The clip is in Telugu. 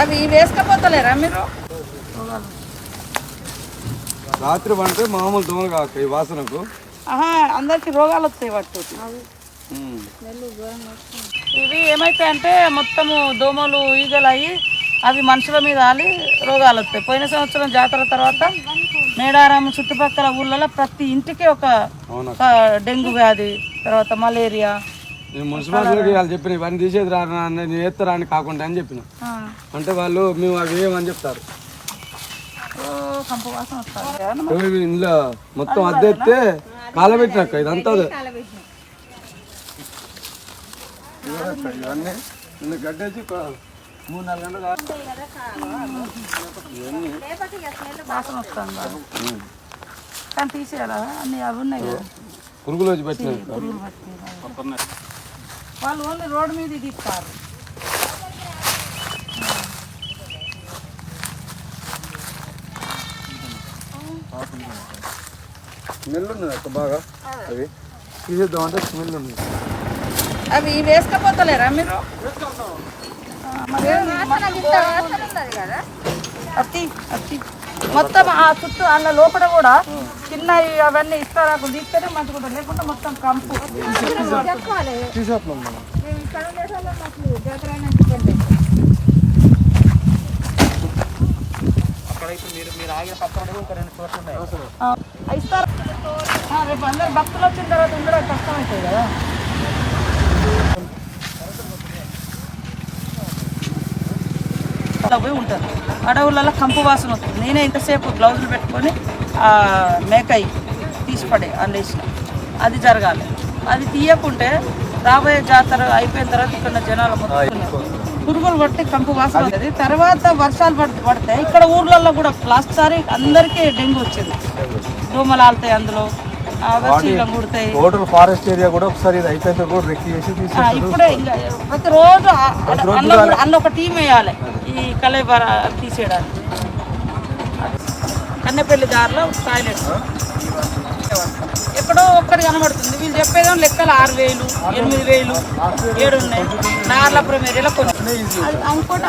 అవి వేసుకపోతలేరా మీరు? రాత్రి పంటే మామూలు దోమలు కాక ఈ వాసనకు. ఆహా అందరికి రోగాలు వస్తాయి వాటి. ఇవి ఏమైతాయంటే మొత్తము దోమలు ఈగలు అయ్యి అవి మనుషుల మీద ఆలి రోగాలు వస్తాయి. పోయిన సంవత్సరం జాతర తర్వాత మేడారం చుట్టుపక్కల ఊళ్ళలో ప్రతి ఇంటికి ఒక డెంగ్యూ వ్యాధి తర్వాత మలేరియా నేను మున్సిపాలిటీకి వాళ్ళు చెప్పిన ఇవన్నీ తీసేది రా నా- నేను అని కాకుండా అని చెప్పిన. ఆ, అంటే వాళ్ళు మేము అవి ఏమని చెప్తారు. ఇందులో మొత్తం అద్దె ఎత్తే కాలబెట్టినాక ఇదంతా అదే. ఇవన్నీ గడ్డేసి మూడు నాలుగు గంటలు. కానీ తీసేయాలా? అన్ని అవి ఉన్నాయి కదా. పురుగులు వచ్చి పట్టినాయి. వాళ్ళు ఓన్లీ రోడ్డు మీద స్మెల్ ఉన్నది బాగా? అవి? తీసేద్దాం అంటే స్మెల్ ఉంది అవి వేసుకపోతలేరా మీరు? ఆ, మరి అత్తి అత్తి. మొత్తం ఆ చుట్టూ అన్న లోపల కూడా చిన్న అవన్నీ ఇస్తారాకులు తీస్తేనే మంచిగా ఉంటుంది. లేకుంటే మొత్తం కంపు. తీసేస్తున్నాం మనం. ఆ, ఇస్తారు. రేపు అందరు భక్తులు వచ్చిన తర్వాత ఉండడం కష్టం అవుతుంది కదా పోయి ఉంటారు. అడవులలో కంపు వాసన వస్తుంది. నేనే ఇంతసేపు గ్లౌజులు పెట్టుకొని మేకై తీసి పడే అండేసిన అది జరగాలి. అది తీయకుంటే రాబోయే జాతర అయిపోయిన తర్వాత ఇక్కడ జనాలు మొత్తం పురుగులు పడితే కంపు వాసన వస్తుంది. తర్వాత వర్షాలు పడి పడతాయి ఇక్కడ ఊర్లలో కూడా లాస్ట్ సారి అందరికీ డెంగ్యూ వచ్చింది. దోమలు ఆలుతాయి అందులో టోటల్ ఫారెస్ట్ ఏరియా కూడా ఒకసారి ఇది అయిపోయిన కూడా రెక్కి చేసి ఇప్పుడే ప్రతిరోజు అందులో అందులో ఒక టీం వేయాలి. ఈ కలేబర తీసేయడానికి. కన్నెపల్లి దారిలో టాయిలెట్స్ ఎక్కడో ఒక్కటి కనబడుతుంది. వీళ్ళు చెప్పేదో లెక్కలు ఆరు వేలు ఎనిమిది వేలు ఏడు ఉన్నాయి. నార్లపురం ఏరియాలో కొన్ని. ఇంకోటి